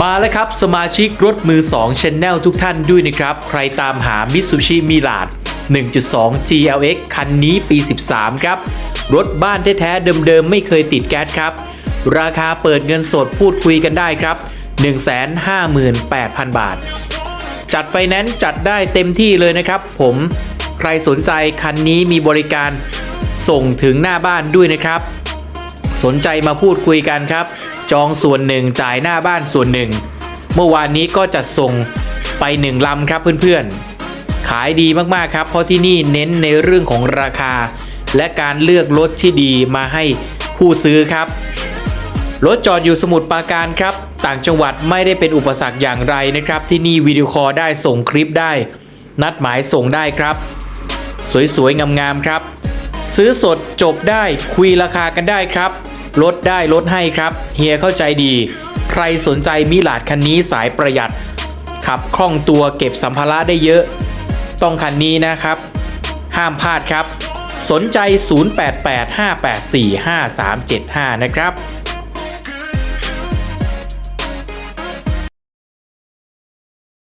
มาแล้วครับ สมาชิกรถมือ2 Channel ทุกท่านด้วยนะครับ ใครตามหา Mitsubishi Mirage 1.2 GLX คันนี้ปี 13 ครับ รถบ้านแท้ๆเดิมๆ ไม่เคยติดแก๊สครับ ราคาเปิดเงินสดพูดคุยกันได้ครับ 158,000 บาท จัดไฟแนนซ์จัดได้เต็มที่เลยนะครับผม ใครสนใจคันนี้มีบริการส่งถึงหน้าบ้านด้วยนะครับ สนใจมาพูดคุยกันครับ จองส่วนหนึ่งจ่ายหน้าบ้านส่วนหนึ่ง เมื่อวานนี้ก็จัดส่งไปหนึ่งลำครับเพื่อนๆ ขายดีมากๆครับ เพราะที่นี่เน้นในเรื่องของราคา และการเลือกรถที่ดีมาให้ผู้ซื้อครับ รถจอดอยู่สมุทรปราการครับ ต่างจังหวัดไม่ได้เป็นอุปสรรคอย่างไรนะครับ ที่นี่วิดีโอคอลได้ส่งคลิปได้ นัดหมายส่งได้ครับ สวยๆงามๆครับ ซื้อสดจบได้คุยราคากันได้ครับ ลดได้ลดให้ครับเฮียเข้าใจดี ใครสนใจมิลาดคันนี้สายประหยัด ขับคล่องตัวเก็บสัมภาระได้เยอะ ต้องคันนี้นะครับ ห้ามพลาดครับ สนใจ 0885845375 นะครับ